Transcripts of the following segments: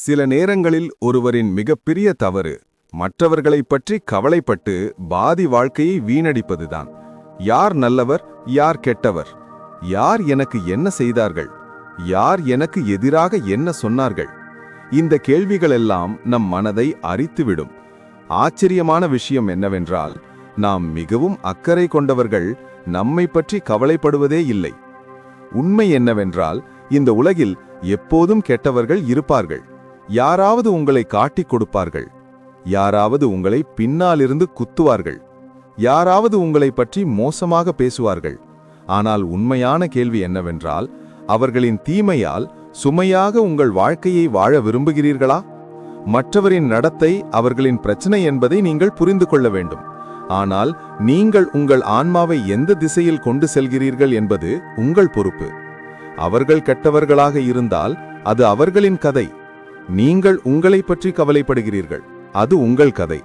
சில நேரங்களில் ஒருவரின் மிகப்பெரிய தவறு மற்றவர்களைப் பற்றி கவலைப்பட்டு பாதி வாழ்க்கையை வீணடிப்பதுதான். யார் நல்லவர் யார் கெட்டவர்? யார் எனக்கு என்ன செய்தார்கள்? யார் எனக்கு எதிராக என்ன சொன்னார்கள்? இந்த கேள்விகளெல்லாம் நம் மனதை அரித்துவிடும். ஆச்சரியமான விஷயம் என்னவென்றால் நாம் மிகவும் அக்கறை கொண்டவர்கள் நம்மை பற்றி கவலைப்படுவதே இல்லை. உண்மை என்னவென்றால் இந்த உலகில் எப்போதும் கெட்டவர்கள் இருப்பார்கள். யாராவது உங்களை காட்டிக் கொடுப்பார்கள். யாராவது உங்களை பின்னாலிருந்து குத்துவார்கள். யாராவது உங்களை பற்றி மோசமாக பேசுவார்கள். ஆனால் உண்மையான கேள்வி என்னவென்றால் அவர்களின் தீமையால் சுமையாக உங்கள் வாழ்க்கையை வாழ விரும்புகிறீர்களா? மற்றவரின் நடத்தை அவர்களின் பிரச்சனை என்பதை நீங்கள் புரிந்து கொள்ள வேண்டும். ஆனால் நீங்கள் உங்கள் ஆன்மாவை எந்த திசையில் கொண்டு செல்கிறீர்கள் என்பது உங்கள் பொறுப்பு. அவர்கள் கெட்டவர்களாக இருந்தால் அது அவர்களின் கதை. நீங்கள் உங்களை பற்றி கவலைப்படுகிறீர்கள். அது உங்கள் கதை.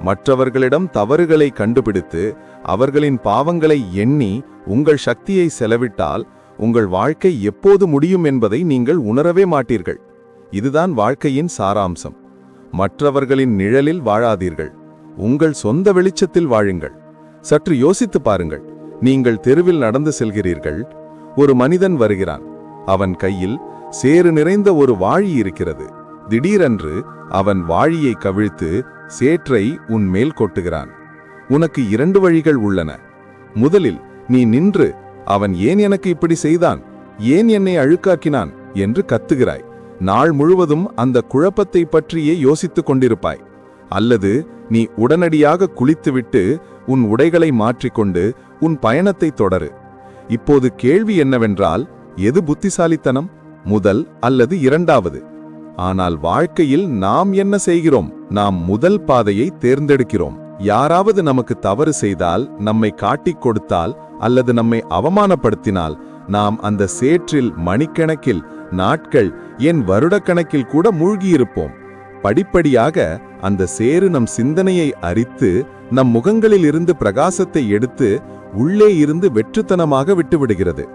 மற்றவர்களிடம் தவறுகளை கண்டுபிடித்து அவர்களின் பாவங்களை எண்ணி உங்கள் சக்தியை செலவிட்டால் உங்கள் வாழ்க்கை எப்போது முடியும் என்பதை நீங்கள் உணரவே மாட்டீர்கள். இதுதான் வாழ்க்கையின் சாராம்சம். மற்றவர்களின் நிழலில் வாழாதீர்கள். உங்கள் சொந்த வெளிச்சத்தில் வாழுங்கள். சற்று யோசித்து பாருங்கள். நீங்கள் தெருவில் நடந்து செல்கிறீர்கள். ஒரு மனிதன் வருகிறான். அவன் கையில் சேறு நிறைந்த ஒரு வாழி இருக்கிறது. திடீரென்று அவன் வாழியை கவிழ்த்து சேற்றை உன் மேல் கொட்டுகிறான். உனக்கு இரண்டு வழிகள் உள்ளன. முதலில் நீ நின்று அவன் ஏன் எனக்கு இப்படி செய்தான்? ஏன் என்னை அழுக்காக்கினான்? என்று கத்துகிறாய். நாள் முழுவதும் அந்த குழப்பத்தை பற்றியே யோசித்துக் கொண்டிருப்பாய். அல்லது நீ உடனடியாக குளித்துவிட்டு உன் உடைகளை மாற்றிக்கொண்டு உன் பயணத்தை தொடரு. இப்போது கேள்வி என்னவென்றால் எது புத்திசாலித்தனம்? முதல் அல்லது இரண்டாவது. ஆனால் வாழ்க்கையில் நாம் என்ன செய்கிறோம்? நாம் முதல் பாதையை தேர்ந்தெடுக்கிறோம். யாராவது நமக்கு தவறு செய்தால் நம்மை காட்டிக் கொடுத்தால் அல்லது நம்மை அவமானப்படுத்தினால் நாம் அந்த சேற்றில் மணிக்கணக்கில் நாட்கள் என் வருடக்கணக்கில் கூட மூழ்கியிருப்போம். படிப்படியாக அந்த சேறு நம் சிந்தனையை அரித்து நம் முகங்களில் இருந்து பிரகாசத்தை எடுத்து உள்ளே இருந்து வெற்றுத்தனமாக விட்டுவிடுகிறது.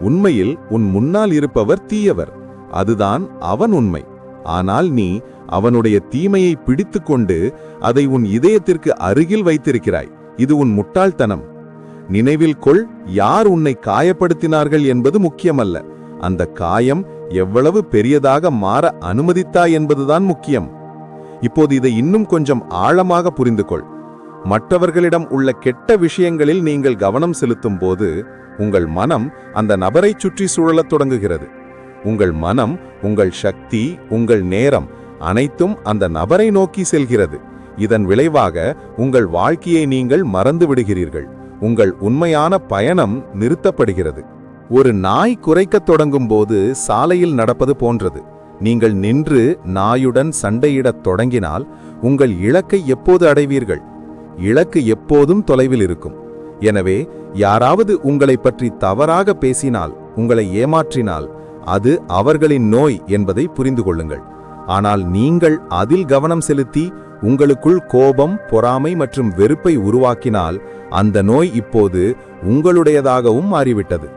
உண்மையில் உன் முன்னால் இருப்பவர் தீயவர். அதுதான் அவன் உண்மை. ஆனால் நீ அவனுடைய தீமையை பிடித்துக்கொண்டு அதை உன் இதயத்திற்கு அருகில் வைத்திருக்கிறாய். இது உன் முட்டாள்தனம். நினைவில் கொள் யார் உன்னை காயப்படுத்தினார்கள் என்பது முக்கியமல்ல. அந்த காயம் எவ்வளவு பெரியதாக மாற அனுமதித்தாய் என்பதுதான் முக்கியம். இப்போது இதை இன்னும் கொஞ்சம் ஆழமாக புரிந்து கொள் மற்றவர்களிடம் உள்ள கெட்ட விஷயங்களில் நீங்கள் கவனம் செலுத்தும் போது உங்கள் மனம் அந்த நபரைச் சுற்றி சூழலத் தொடங்குகிறது. உங்கள் மனம் உங்கள் சக்தி உங்கள் நேரம் அனைத்தும் அந்த நபரை நோக்கி செல்கிறது. இதன் விளைவாக உங்கள் வாழ்க்கையை நீங்கள் மறந்து விடுகிறீர்கள். உங்கள் உண்மையான பயணம் நிறுத்தப்படுகிறது. ஒரு நாய் குறைக்கத் தொடங்கும் போது சாலையில் நடப்பது போன்றது. நீங்கள் நின்று நாயுடன் சண்டையிடத் தொடங்கினால் உங்கள் இலக்கை எப்போது அடைவீர்கள்? இலக்கு எப்போதும் தொலைவில் இருக்கும். எனவே யாராவது உங்களை பற்றி தவறாக பேசினால் உங்களை ஏமாற்றினால் அது அவர்களின் நோய் என்பதை புரிந்து கொள்ளுங்கள். ஆனால் நீங்கள் அதில் கவனம் செலுத்தி உங்களுக்குள் கோபம் பொறாமை மற்றும் வெறுப்பை உருவாக்கினால் அந்த நோய் இப்போது உங்களுடையதாகவும் மாறிவிட்டது.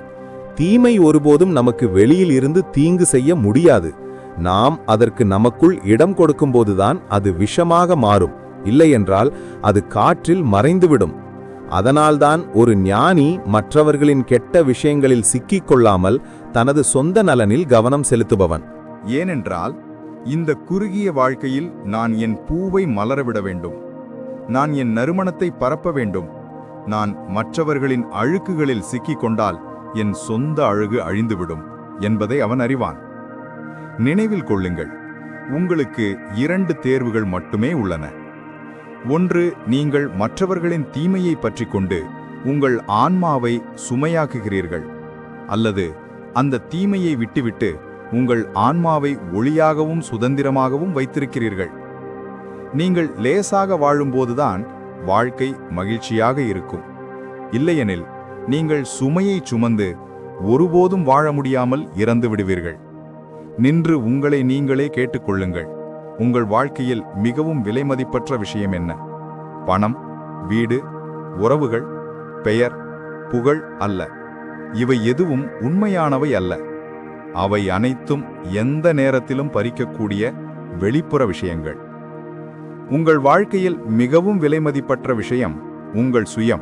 தீமை ஒருபோதும் நமக்கு வெளியில் இருந்து தீங்கு செய்ய முடியாது. நாம் அதற்கு நமக்குள் இடம் கொடுக்கும்போதுதான் அது விஷமாக மாறும். இல்லையென்றால் அது காற்றில் மறைந்துவிடும். அதனால்தான் ஒரு ஞானி மற்றவர்களின் கெட்ட விஷயங்களில் சிக்கிக் கொள்ளாமல் தனது சொந்த நலனில் கவனம் செலுத்துபவன். ஏனென்றால் இந்த குறுகிய வாழ்க்கையில் நான் என் பூவை மலரவிட வேண்டும். நான் என் நறுமணத்தை பரப்ப வேண்டும். நான் மற்றவர்களின் அழுக்குகளில் சிக்கிக்கொண்டால் என் சொந்த அழகு அழிந்துவிடும் என்பதை அவன் அறிவான். நினைவில் கொள்ளுங்கள் உங்களுக்கு இரண்டு தேர்வுகள் மட்டுமே உள்ளன. ஒன்று நீங்கள் மற்றவர்களின் தீமையை பற்றி கொண்டு உங்கள் ஆன்மாவை சுமையாக்குகிறீர்கள் அல்லது அந்த தீமையை விட்டுவிட்டு உங்கள் ஆன்மாவை ஒளியாகவும் சுதந்திரமாகவும் வைத்திருக்கிறீர்கள். நீங்கள் லேசாக வாழும்போதுதான் வாழ்க்கை மகிழ்ச்சியாக இருக்கும். இல்லையெனில் நீங்கள் சுமையை சுமந்து ஒருபோதும் வாழ முடியாமல் இறந்து விடுவீர்கள் நின்று உங்களை நீங்களே கேட்டுக்கொள்ளுங்கள். உங்கள் வாழ்க்கையில் மிகவும் விலைமதிப்பற்ற விஷயம் என்ன? பணம் வீடு உறவுகள் பெயர் புகழ் அல்ல. இவை எதுவும் உண்மையானவை அல்ல. அவை அனைத்தும் எந்த நேரத்திலும் பறிக்கக்கூடிய வெளிப்புற விஷயங்கள். உங்கள் வாழ்க்கையில் மிகவும் விலைமதிப்பற்ற விஷயம் உங்கள் சுயம்.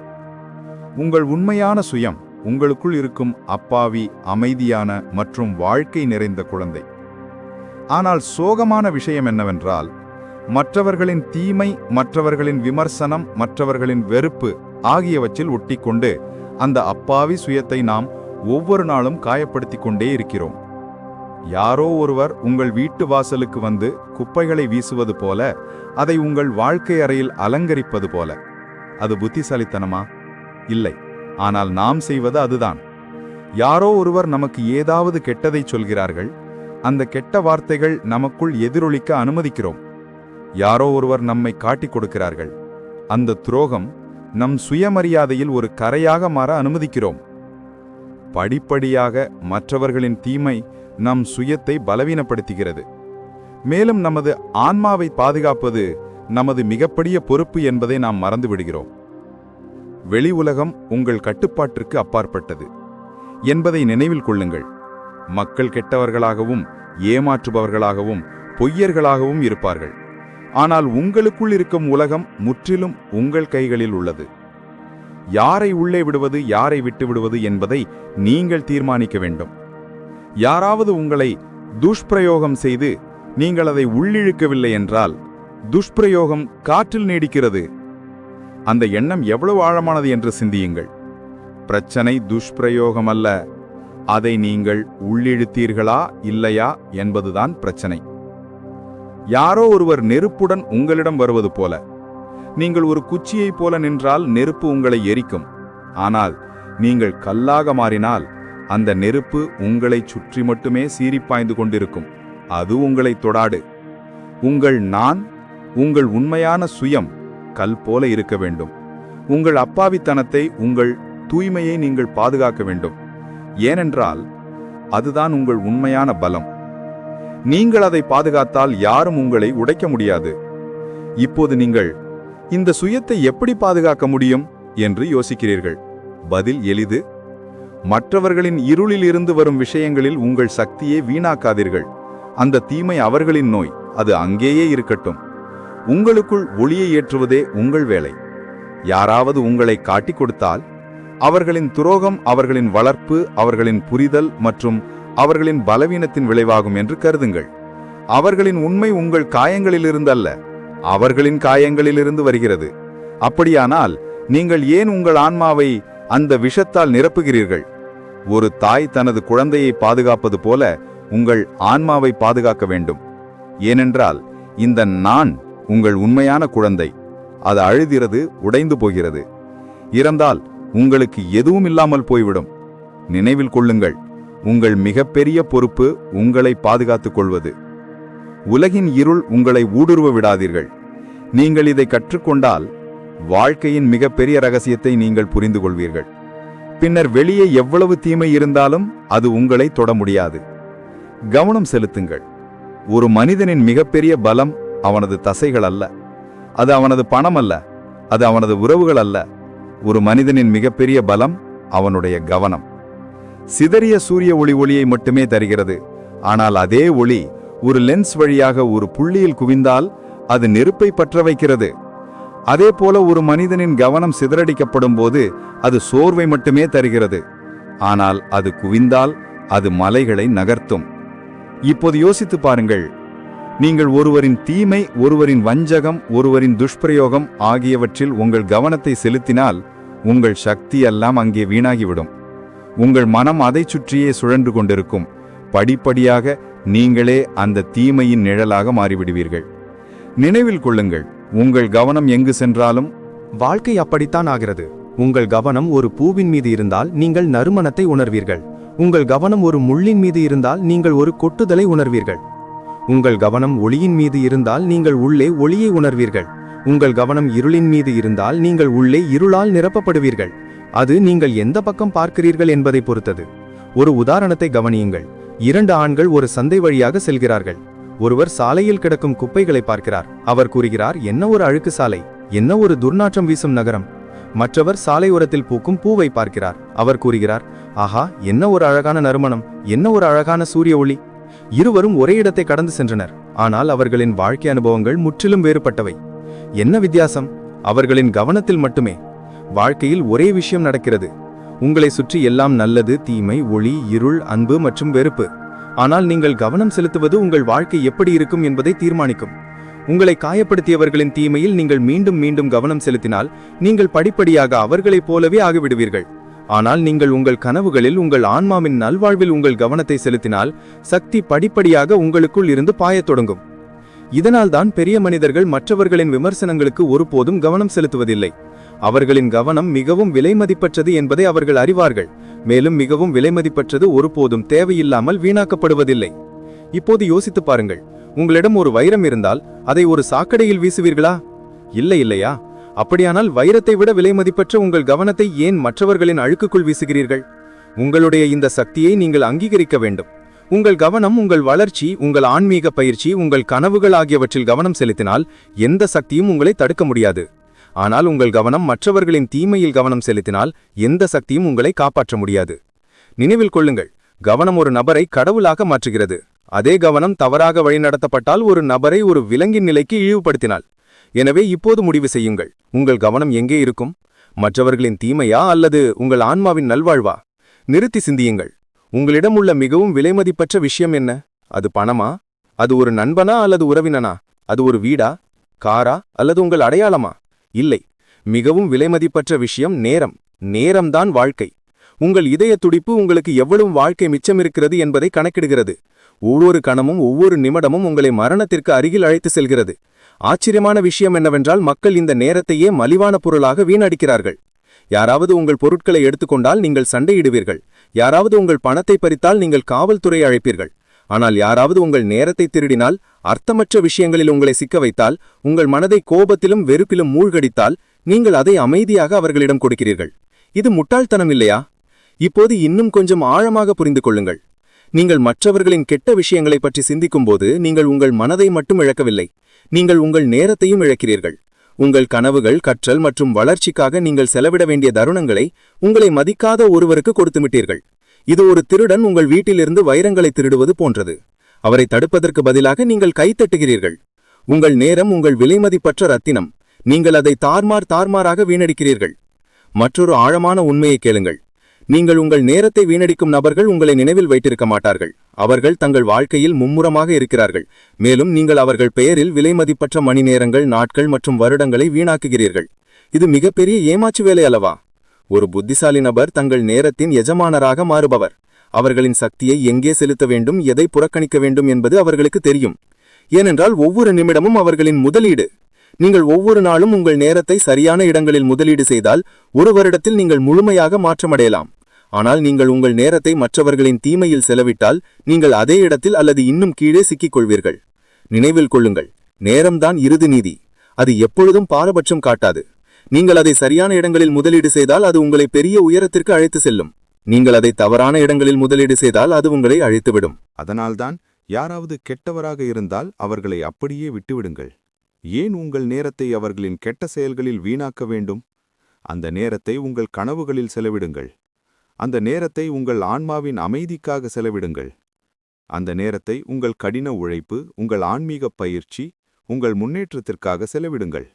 உங்கள் உண்மையான சுயம் உங்களுக்குள் இருக்கும் அப்பாவி அமைதியான மற்றும் வாழ்க்கை நிறைந்த குழந்தை. ஆனால் சோகமான விஷயம் என்னவென்றால் மற்றவர்களின் தீமை மற்றவர்களின் விமர்சனம் மற்றவர்களின் வெறுப்பு ஆகியவற்றில் ஒட்டிக்கொண்டு அந்த அப்பாவி சுயத்தை நாம் ஒவ்வொரு நாளும் காயப்படுத்திக் கொண்டே இருக்கிறோம். யாரோ ஒருவர் உங்கள் வீட்டு வாசலுக்கு வந்து குப்பைகளை வீசுவது போல அதை உங்கள் வாழ்க்கை அறையில் அலங்கரிப்பது போல. அது புத்திசாலித்தனமா? இல்லை. ஆனால் நாம் செய்வது அதுதான். யாரோ ஒருவர் நமக்கு ஏதாவது கெட்டதை சொல்கிறார்கள் அந்த கெட்ட வார்த்தைகள் நமக்குள் எதிரொலிக்க அனுமதிக்கிறோம். யாரோ ஒருவர் நம்மை காட்டிக் கொடுக்கிறார்கள். அந்த துரோகம் நம் சுயமரியாதையில் ஒரு கரையாக மாற அனுமதிக்கிறோம். படிப்படியாக மற்றவர்களின் தீமை நம் சுயத்தை பலவீனப்படுத்துகிறது. மேலும் நமது ஆன்மாவை பாதுகாப்பது நமது மிகப்பெரிய பொறுப்பு என்பதை நாம் மறந்துவிடுகிறோம். வெளி உலகம் உங்கள் கட்டுப்பாட்டிற்கு அப்பாற்பட்டது என்பதை நினைவில் கொள்ளுங்கள். மக்கள் கெட்டவர்களாகவும் ஏமாற்றுபவர்களாகவும் பொய்யர்களாகவும் இருப்பார்கள். ஆனால் உங்களுக்குள் இருக்கும் உலகம் முற்றிலும் உங்கள் கைகளில் உள்ளது. யாரை உள்ளே விடுவது யாரை விட்டு விடுவது என்பதை நீங்கள் தீர்மானிக்க வேண்டும். யாராவது உங்களை துஷ்பிரயோகம் செய்து நீங்கள் அதை உள்ளிழுக்கவில்லை என்றால் துஷ்பிரயோகம் காற்றில் நீடிக்கிறது. அந்த எண்ணம் எவ்வளவு ஆழமானது என்று சிந்தியுங்கள். பிரச்சனை துஷ்பிரயோகம் அல்ல அதை நீங்கள் உள்ளிழுத்தீர்களா இல்லையா என்பதுதான் பிரச்சனை. யாரோ ஒருவர் நெருப்புடன் உங்களிடம் வருவது போல. நீங்கள் ஒரு குச்சியைப் போல நின்றால் நெருப்பு உங்களை எரிக்கும். ஆனால் நீங்கள் கல்லாக மாறினால் அந்த நெருப்பு உங்களைச் சுற்றி மட்டுமே சீறிப்பாய்ந்து கொண்டிருக்கும். அது உங்களை தொடாடு உங்கள் நான் உங்கள் உண்மையான சுயம் கல் போல இருக்க வேண்டும். உங்கள் அப்பாவித்தனத்தை உங்கள் தூய்மையை நீங்கள் பாதுகாக்க வேண்டும். ஏனென்றால் அதுதான் உங்கள் உண்மையான பலம். நீங்கள் அதை பாதுகாத்தால் யாரும் உங்களை உடைக்க முடியாது. இப்போது நீங்கள் இந்த சுயத்தை எப்படி பாதுகாக்க முடியும் என்று யோசிக்கிறீர்கள். பதில் எளிது. மற்றவர்களின் இருளில் இருந்து வரும் விஷயங்களில் உங்கள் சக்தியை வீணாக்காதீர்கள். அந்த தீமை அவர்களின் நோய் அது அங்கேயே இருக்கட்டும். உங்களுக்குள் ஒளியை ஏற்றுவதே உங்கள் வேலை. யாராவது உங்களை காட்டிக் கொடுத்தால் அவர்களின் துரோகம் அவர்களின் வளர்ப்பு அவர்களின் புரிதல் மற்றும் அவர்களின் பலவீனத்தின் விளைவாகும் என்று கருதுங்கள். அவர்களின் உண்மை உங்கள் காயங்களிலிருந்து அல்ல அவர்களின் காயங்களிலிருந்து வருகிறது. அப்படியானால் நீங்கள் ஏன் உங்கள் ஆன்மாவை அந்த விஷத்தால் நிரப்புகிறீர்கள்? ஒரு தாய் தனது குழந்தையை பாதுகாப்பது போல உங்கள் ஆன்மாவை பாதுகாக்க வேண்டும். ஏனென்றால் இந்த நான் உங்கள் உண்மையான குழந்தை. அது அழுகிறது உடைந்து போகிறது. இறந்தால் உங்களுக்கு எதுவும் இல்லாமல் போய்விடும். நினைவில் கொள்ளுங்கள் உங்கள் மிகப்பெரிய பொறுப்பு உங்களை பாதுகாத்துக் கொள்வது. உலகின் இருள் உங்களை ஊடுருவ விடாதீர்கள். நீங்கள் இதை கற்றுக்கொண்டால் வாழ்க்கையின் மிகப்பெரிய ரகசியத்தை நீங்கள் புரிந்து கொள்வீர்கள். பின்னர் வெளியே எவ்வளவு தீமை இருந்தாலும் அது உங்களை தொட முடியாது. கவனம் செலுத்துங்கள். ஒரு மனிதனின் மிகப்பெரிய பலம் அவனது தசைகள் அல்ல. அது அவனது பணம் அல்ல. அது அவனது உறவுகள் அல்ல. ஒரு மனிதனின் மிகப்பெரிய பலம் அவனுடைய கவனம். சிதறிய சூரிய ஒளி ஒளியை மட்டுமே தருகிறது. ஆனால் அதே ஒளி ஒரு லென்ஸ் வழியாக ஒரு புள்ளியில் குவிந்தால் அது நெருப்பை பற்ற வைக்கிறது. அதே போல ஒரு மனிதனின் கவனம் சிதறடிக்கப்படும் போது அது சோர்வை மட்டுமே தருகிறது. ஆனால் அது குவிந்தால் அது மலைகளை நகர்த்தும். இப்போது யோசித்து பாருங்கள் நீங்கள் ஒருவரின் தீமை ஒருவரின் வஞ்சகம் ஒருவரின் துஷ்பிரயோகம் ஆகியவற்றில் உங்கள் கவனத்தை செலுத்தினால் உங்கள் சக்தி எல்லாம் அங்கே வீணாகிவிடும். உங்கள் மனம் அதைச் சுற்றியே சுழன்று கொண்டிருக்கும். படிப்படியாக நீங்களே அந்த தீமையின் நிழலாக மாறிவிடுவீர்கள். நினைவில் கொள்ளுங்கள் உங்கள் கவனம் எங்கு சென்றாலும் வாழ்க்கை அப்படித்தான் ஆகிறது. உங்கள் கவனம் ஒரு பூவின் மீது இருந்தால் நீங்கள் நறுமணத்தை உணர்வீர்கள். உங்கள் கவனம் ஒரு முள்ளின் மீது இருந்தால் நீங்கள் ஒரு கொட்டுதலை உணர்வீர்கள். உங்கள் கவனம் ஒளியின் மீது இருந்தால் நீங்கள் உள்ளே ஒளியை உணர்வீர்கள். உங்கள் கவனம் இருளின் மீது இருந்தால் நீங்கள் உள்ளே இருளால் நிரப்பப்படுவீர்கள். அது நீங்கள் எந்த பக்கம் பார்க்கிறீர்கள் என்பதை பொறுத்தது. ஒரு உதாரணத்தை கவனியுங்கள். இரண்டு ஆண்கள் ஒரு சந்தை வழியாக செல்கிறார்கள். ஒருவர் சாலையில் கிடக்கும் குப்பைகளை பார்க்கிறார். அவர் கூறுகிறார் என்ன ஒரு அழுக்கு சாலை? என்ன ஒரு துர்நாற்றம் வீசும் நகரம்? மற்றவர் சாலையோரத்தில் பூக்கும் பூவை பார்க்கிறார். அவர் கூறுகிறார் ஆஹா என்ன ஒரு அழகான நறுமணம்? என்ன ஒரு அழகான சூரிய ஒளி? இருவரும் ஒரே இடத்தை கடந்து சென்றனர். ஆனால் அவர்களின் வாழ்க்கை அனுபவங்கள் முற்றிலும் வேறுபட்டவை. என்ன வித்தியாசம்? அவர்களின் கவனத்தில் மட்டுமே. வாழ்க்கையில் ஒரே விஷயம் நடக்கிறது. உங்களை சுற்றி எல்லாம் நல்லது தீமை ஒளி இருள் அன்பு மற்றும் வெறுப்பு. ஆனால் நீங்கள் கவனம் செலுத்துவது உங்கள் வாழ்க்கை எப்படி இருக்கும் என்பதை தீர்மானிக்கும். உங்களை காயப்படுத்தியவர்களின் தீமையில் நீங்கள் மீண்டும் மீண்டும் கவனம் செலுத்தினால் நீங்கள் படிப்படியாக அவர்களைப் போலவே ஆகிவிடுவீர்கள். ஆனால் நீங்கள் உங்கள் கனவுகளில் உங்கள் ஆன்மாவின் நல்வாழ்வில் உங்கள் கவனத்தை செலுத்தினால் சக்தி படிப்படியாக உங்களுக்குள் இருந்து பாயத் தொடங்கும். இதனால்தான் பெரிய மனிதர்கள் மற்றவர்களின் விமர்சனங்களுக்கு ஒருபோதும் கவனம் செலுத்துவதில்லை. அவர்களின் கவனம் மிகவும் விலைமதிப்பற்றது என்பதை அவர்கள் அறிவார்கள். மேலும் மிகவும் விலைமதிப்பற்றது ஒருபோதும் தேவையில்லாமல் வீணாக்கப்படுவதில்லை. இப்போது யோசித்துப் பாருங்கள். உங்களிடம் ஒரு வைரம் இருந்தால் அதை ஒரு சாக்கடையில் வீசுவீர்களா? இல்லை இல்லையா? அப்படியானால் வைரத்தை விட விலைமதிப்பற்ற உங்கள் கவனத்தை ஏன் மற்றவர்களின் அழுக்குக்குள் வீசுகிறீர்கள்? உங்களுடைய இந்த சக்தியை நீங்கள் அங்கீகரிக்க வேண்டும். உங்கள் கவனம் உங்கள் வளர்ச்சி உங்கள் ஆன்மீக பயிற்சி உங்கள் கனவுகள் ஆகியவற்றில் கவனம் செலுத்தினால் எந்த சக்தியும் உங்களை தடுக்க முடியாது. ஆனால் உங்கள் கவனம் மற்றவர்களின் தீமையில் கவனம் செலுத்தினால் எந்த சக்தியும் உங்களை காப்பாற்ற முடியாது. நினைவில் கொள்ளுங்கள் கவனம் ஒரு நபரை கடவுளாக மாற்றுகிறது. அதே கவனம் தவறாக வழிநடத்தப்பட்டால் ஒரு நபரை ஒரு விலங்கின் நிலைக்கு இழிவுபடுத்தினால். எனவே இப்போது முடிவு செய்யுங்கள். உங்கள் கவனம் எங்கே இருக்கும்? மற்றவர்களின் தீமையா அல்லது உங்கள் ஆன்மாவின் நல்வாழ்வா? நிறுத்தி சிந்தியுங்கள். உங்களிடம் உள்ள மிகவும் விலைமதிப்பற்ற விஷயம் என்ன? அது பணமா? அது ஒரு நண்பனா அல்லது உறவினனா? அது ஒரு வீடா? காரா? அல்லது உங்கள் அடையாளமா? இல்லை. மிகவும் விலைமதிப்பற்ற விஷயம் நேரம். நேரம்தான் வாழ்க்கை. உங்கள் இதய துடிப்பு உங்களுக்கு எவ்வளவு வாழ்க்கை மிச்சமிருக்கிறது என்பதை கணக்கிடுகிறது. ஒவ்வொரு கணமும் ஒவ்வொரு நிமிடமும் உங்களை மரணத்திற்கு அருகில் அழைத்து செல்கிறது. ஆச்சரியமான விஷயம் என்னவென்றால் மக்கள் இந்த நேரத்தையே மலிவான பொருளாக வீணடிக்கிறார்கள். யாராவது உங்கள் பொருட்களை எடுத்துக்கொண்டால் நீங்கள் சண்டையிடுவீர்கள். யாராவது உங்கள் பணத்தை பறித்தால் நீங்கள் காவல்துறை அழைப்பீர்கள். ஆனால் யாராவது உங்கள் நேரத்தை திருடினால் அர்த்தமற்ற விஷயங்களில் உங்களை சிக்க வைத்தால் உங்கள் மனதை கோபத்திலும் வெறுப்பிலும் மூழ்கடித்தால் நீங்கள் அதை அமைதியாக அவர்களிடம் கொடுக்கிறீர்கள். இது முட்டாள்தனம் இல்லையா? இப்போது இன்னும் கொஞ்சம் ஆழமாக புரிந்து கொள்ளுங்கள். நீங்கள் மற்றவர்களின் கெட்ட விஷயங்களைப் பற்றி சிந்திக்கும்போது நீங்கள் உங்கள் மனதை மட்டும் இழக்கவில்லை. நீங்கள் உங்கள் நேரத்தையும் இழக்கிறீர்கள். உங்கள் கனவுகள் கற்றல் மற்றும் வளர்ச்சிக்காக நீங்கள் செலவிட வேண்டிய தருணங்களை உங்களை மதிக்காத ஒருவருக்கு கொடுத்துவிட்டீர்கள். இது ஒரு திருடன் உங்கள் வீட்டிலிருந்து வைரங்களை திருடுவது போன்றது. அவரை தடுப்பதற்கு பதிலாக நீங்கள் கைத்தட்டுகிறீர்கள் உங்கள் நேரம் உங்கள் விலைமதிப்பற்ற ரத்தினம். நீங்கள் அதை தார்மார் தார்மாராக வீணடிக்கிறீர்கள். மற்றொரு ஆழமான உண்மையை கேளுங்கள். நீங்கள் உங்கள் நேரத்தை வீணடிக்கும் நபர்கள் உங்களை நினைவில் வைத்திருக்க மாட்டார்கள். அவர்கள் தங்கள் வாழ்க்கையில் மும்முரமாக இருக்கிறார்கள். மேலும் நீங்கள் அவர்கள் பெயரில் விலைமதிப்பற்ற மணி நேரங்கள் நாட்கள் மற்றும் வருடங்களை வீணாக்குகிறீர்கள். இது மிகப்பெரிய ஏமாற்று வேலை அல்லவா? ஒரு புத்திசாலி நபர் தங்கள் நேரத்தின் எஜமானராக மாறுபவர். அவர்களின் சக்தியை எங்கே செலுத்த வேண்டும் எதை புறக்கணிக்க வேண்டும் என்பது அவர்களுக்கு தெரியும். ஏனென்றால் ஒவ்வொரு நிமிடமும் அவர்களின் முதலீடு. நீங்கள் ஒவ்வொரு நாளும் உங்கள் நேரத்தை சரியான இடங்களில் முதலீடு செய்தால் ஒரு வருடத்தில் நீங்கள் முழுமையாக மாற்றமடையலாம். ஆனால் நீங்கள் உங்கள் நேரத்தை மற்றவர்களின் தீமையில் செலவிட்டால் நீங்கள் அதே இடத்தில் அல்லது இன்னும் கீழே சிக்கிக் கொள்வீர்கள் நினைவில் கொள்ளுங்கள் நேரம்தான் இறுதி நீதி. அது எப்பொழுதும் பாரபட்சம் காட்டாது. நீங்கள் அதை சரியான இடங்களில் முதலீடு செய்தால் அது உங்களை பெரிய உயரத்திற்கு அழைத்து செல்லும். நீங்கள் அதை தவறான இடங்களில் முதலீடு செய்தால் அது உங்களை அழைத்துவிடும். அதனால்தான் யாராவது கெட்டவராக இருந்தால் அவர்களை அப்படியே விட்டுவிடுங்கள். ஏன் உங்கள் நேரத்தை அவர்களின் கெட்ட செயல்களில் வீணாக்க வேண்டும்? அந்த நேரத்தை உங்கள் கனவுகளில் செலவிடுங்கள். அந்த நேரத்தை உங்கள் ஆன்மாவின் அமைதிக்காக செலவிடுங்கள். அந்த நேரத்தை உங்கள் கடின உழைப்பு உங்கள் ஆன்மீகப் பயிற்சி உங்கள் முன்னேற்றத்திற்காக செலவிடுங்கள்.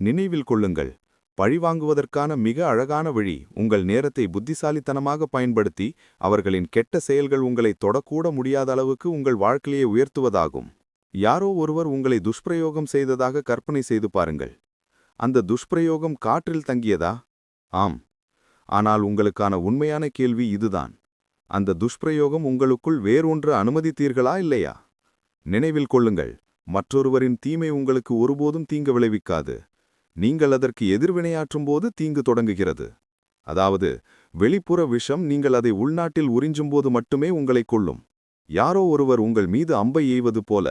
நினைவில் கொள்ளுங்கள். பழிவாங்குவதற்கான மிக அழகான வழி உங்கள் நேரத்தை புத்திசாலித்தனமாக பயன்படுத்தி அவர்களின் கெட்ட செயல்கள் உங்களை தொடக்கூட முடியாத அளவுக்கு உங்கள் வாழ்க்கையை உயர்த்துவதாகும். யாரோ ஒருவர் உங்களை துஷ்பிரயோகம் செய்ததாக கற்பனை செய்து பாருங்கள். அந்த துஷ்பிரயோகம் காற்றில் தங்கியதா? ஆம். ஆனால் உங்களுக்கான உண்மையான கேள்வி இதுதான். அந்த துஷ்பிரயோகம் உங்களுக்குள் வேறொன்று அனுமதித்தீர்களா இல்லையா? நினைவில் கொள்ளுங்கள் மற்றொருவரின் தீமை உங்களுக்கு ஒருபோதும் தீங்கு விளைவிக்காது. நீங்கள் அதற்கு எதிர்வினையாற்றும்போது தீங்கு தொடங்குகிறது. அதாவது வெளிப்புற விஷம் நீங்கள் அதை உள்நாட்டில் உறிஞ்சும்போது மட்டுமே உங்களை கொள்ளும் யாரோ ஒருவர் உங்கள் மீது அம்பை எய்வது போல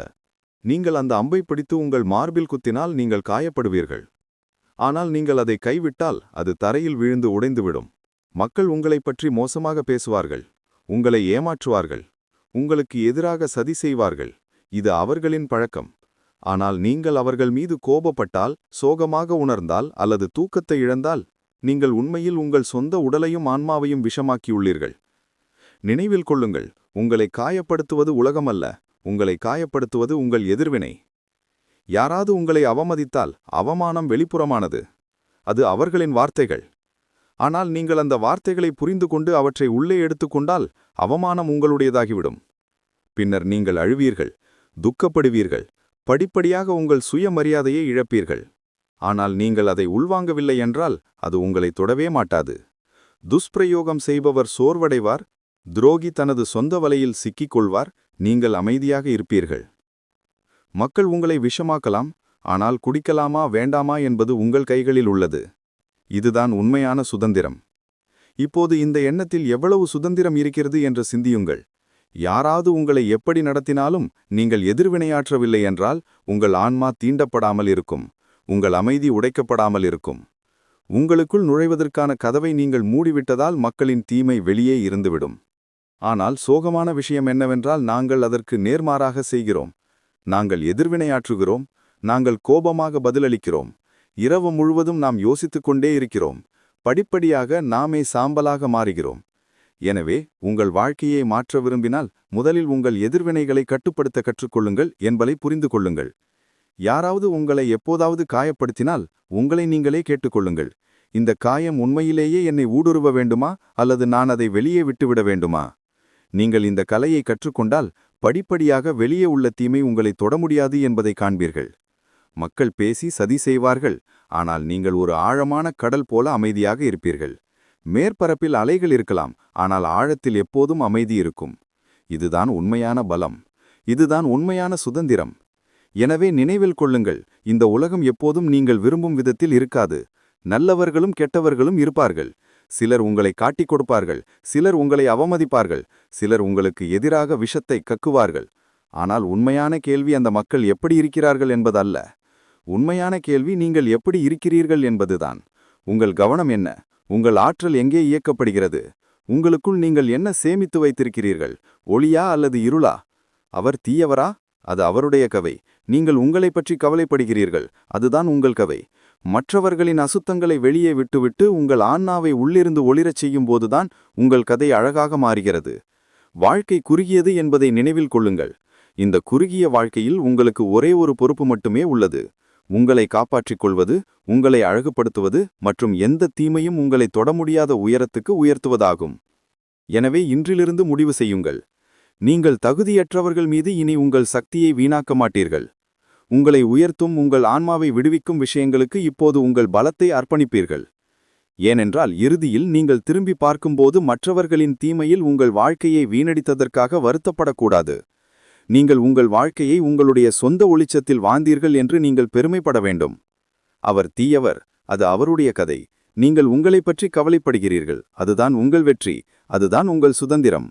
நீங்கள் அந்த அம்பை பிடித்து உங்கள் மார்பில் குத்தினால் நீங்கள் காயப்படுவீர்கள். ஆனால் நீங்கள் அதை கைவிட்டால் அது தரையில் விழுந்து உடைந்துவிடும். மக்கள் உங்களைப் பற்றி மோசமாக பேசுவார்கள். உங்களை ஏமாற்றுவார்கள். உங்களுக்கு எதிராக சதி செய்வார்கள். இது அவர்களின் பழக்கம். ஆனால் நீங்கள் அவர்கள் மீது கோபப்பட்டால் சோகமாக உணர்ந்தால் அல்லது தூக்கத்தை இழந்தால் நீங்கள் உண்மையில் உங்கள் சொந்த உடலையும் ஆன்மாவையும் விஷமாக்கியுள்ளீர்கள். நினைவில் கொள்ளுங்கள் உங்களை காயப்படுத்துவது உலகமல்ல. உங்களை காயப்படுத்துவது உங்கள் எதிர்வினை. யாராவது உங்களை அவமதித்தால் அவமானம் வெளிப்புறமானது. அது அவர்களின் வார்த்தைகள். ஆனால் நீங்கள் அந்த வார்த்தைகளை புரிந்து கொண்டு அவற்றை உள்ளே எடுத்துக்கொண்டால் அவமானம் உங்களுடையதாகிவிடும். பின்னர் நீங்கள் அழுவீர்கள் துக்கப்படுவீர்கள் படிப்படியாக உங்கள் சுயமரியாதையை இழப்பீர்கள். ஆனால் நீங்கள் அதை உள்வாங்கவில்லை என்றால் அது உங்களை தொடவே மாட்டாது. துஷ்பிரயோகம் செய்பவர் சோர்வடைவார் துரோகி தனது சொந்த வலையில் சிக்கிக் கொள்வார் நீங்கள் அமைதியாக இருப்பீர்கள். மக்கள் உங்களை விஷமாக்கலாம் ஆனால் குடிக்கலாமா வேண்டாமா என்பது உங்கள் கைகளில் உள்ளது. இதுதான் உண்மையான சுதந்திரம். இப்போது இந்த எண்ணத்தில் எவ்வளவு சுதந்திரம் இருக்கிறது என்று சிந்தியுங்கள். யாராவது உங்களை எப்படி நடத்தினாலும் நீங்கள் எதிர்வினையாற்றவில்லை என்றால் உங்கள் ஆன்மா தீண்டப்படாமல் இருக்கும். உங்கள் அமைதி உடைக்கப்படாமல் இருக்கும். உங்களுக்குள் நுழைவதற்கான கதவை நீங்கள் மூடிவிட்டதால் மக்களின் தீமை வெளியே இருந்துவிடும். ஆனால் சோகமான விஷயம் என்னவென்றால் நாங்கள் அதற்கு நேர்மாறாக செய்கிறோம். நாங்கள் எதிர்வினையாற்றுகிறோம் நாங்கள் கோபமாக பதிலளிக்கிறோம். இரவு முழுவதும் நாம் யோசித்து கொண்டே இருக்கிறோம். படிப்படியாக நாமே சாம்பலாக மாறுகிறோம். எனவே உங்கள் வாழ்க்கையை மாற்ற விரும்பினால் முதலில் உங்கள் எதிர்வினைகளை கட்டுப்படுத்த கற்றுக்கொள்ளுங்கள் என்பதை புரிந்து கொள்ளுங்கள். யாராவது உங்களை எப்போதாவது காயப்படுத்தினால் உங்களை நீங்களே கேட்டுக்கொள்ளுங்கள். இந்த காயம் உண்மையிலேயே என்னை ஊடுருவ வேண்டுமா அல்லது நான் அதை வெளியே விட்டுவிட வேண்டுமா? நீங்கள் இந்த கலையை கற்றுக்கொண்டால் படிப்படியாக வெளியே உள்ள தீமை உங்களை தொட முடியாது என்பதை காண்பீர்கள். மக்கள் பேசி சதி செய்வார்கள் ஆனால் நீங்கள் ஒரு ஆழமான கடல் போல அமைதியாக இருப்பீர்கள். மேற்பரப்பில் அலைகள் இருக்கலாம் ஆனால் ஆழத்தில் எப்போதும் அமைதி இருக்கும். இதுதான் உண்மையான பலம். இதுதான் உண்மையான சுதந்திரம். எனவே நினைவில் கொள்ளுங்கள் இந்த உலகம் எப்போதும் நீங்கள் விரும்பும் விதத்தில் இருக்காது. நல்லவர்களும் கெட்டவர்களும் இருப்பார்கள். சிலர் உங்களை காட்டிக் கொடுப்பார்கள் சிலர் உங்களை அவமதிப்பார்கள் சிலர் உங்களுக்கு எதிராக விஷத்தை கக்குவார்கள். ஆனால் உண்மையான கேள்வி அந்த மக்கள் எப்படி இருக்கிறார்கள் என்பதல்ல. உண்மையான கேள்வி நீங்கள் எப்படி இருக்கிறீர்கள் என்பதுதான். உங்கள் கவனம் என்ன? உங்கள் ஆற்றல் எங்கே இயக்கப்படுகிறது? உங்களுக்குள் நீங்கள் என்ன சேமித்து வைத்திருக்கிறீர்கள்? ஒளியா அல்லது இருளா? அவர் தீயவரா? அது அவருடைய கவை நீங்கள் உங்களை பற்றி கவலைப்படுகிறீர்கள். அதுதான் உங்கள் கவை மற்றவர்களின் அசுத்தங்களை வெளியே விட்டுவிட்டு உங்கள் ஆன்மாவை உள்ளிருந்து ஒளிரச் செய்யும் போதுதான் உங்கள் கதை அழகாக மாறுகிறது. வாழ்க்கை குறுகியது என்பதை நினைவில் கொள்ளுங்கள். இந்த குறுகிய வாழ்க்கையில் உங்களுக்கு ஒரே ஒரு பொறுப்பு மட்டுமே உள்ளது. உங்களை காப்பாற்றிக் கொள்வது உங்களை அழகுபடுத்துவது மற்றும் எந்த தீமையும் உங்களை தொட முடியாத உயரத்துக்கு உயர்த்துவதாகும். எனவே இன்றிலிருந்து முடிவு செய்யுங்கள். நீங்கள் தகுதியற்றவர்கள் மீது இனி உங்கள் சக்தியை வீணாக்க மாட்டீர்கள். உங்களை உயர்த்தும் உங்கள் ஆன்மாவை விடுவிக்கும் விஷயங்களுக்கு இப்போது உங்கள் பலத்தை அர்ப்பணிப்பீர்கள். ஏனென்றால் இறுதியில் நீங்கள் திரும்பி பார்க்கும்போது மற்றவர்களின் தீமையில் உங்கள் வாழ்க்கையை வீணடித்ததற்காக வருத்தப்படக்கூடாது. நீங்கள் உங்கள் வாழ்க்கையை உங்களுடைய சொந்த ஒளிச்சத்தில் வாழ்ந்தீர்கள் என்று நீங்கள் பெருமைப்பட வேண்டும். அவர் தீயவர் அது அவருடைய கதை. நீங்கள் உங்களைப் பற்றி கவலைப்படுகிறீர்கள். அதுதான் உங்கள் வெற்றி. அதுதான் உங்கள் சுதந்திரம்.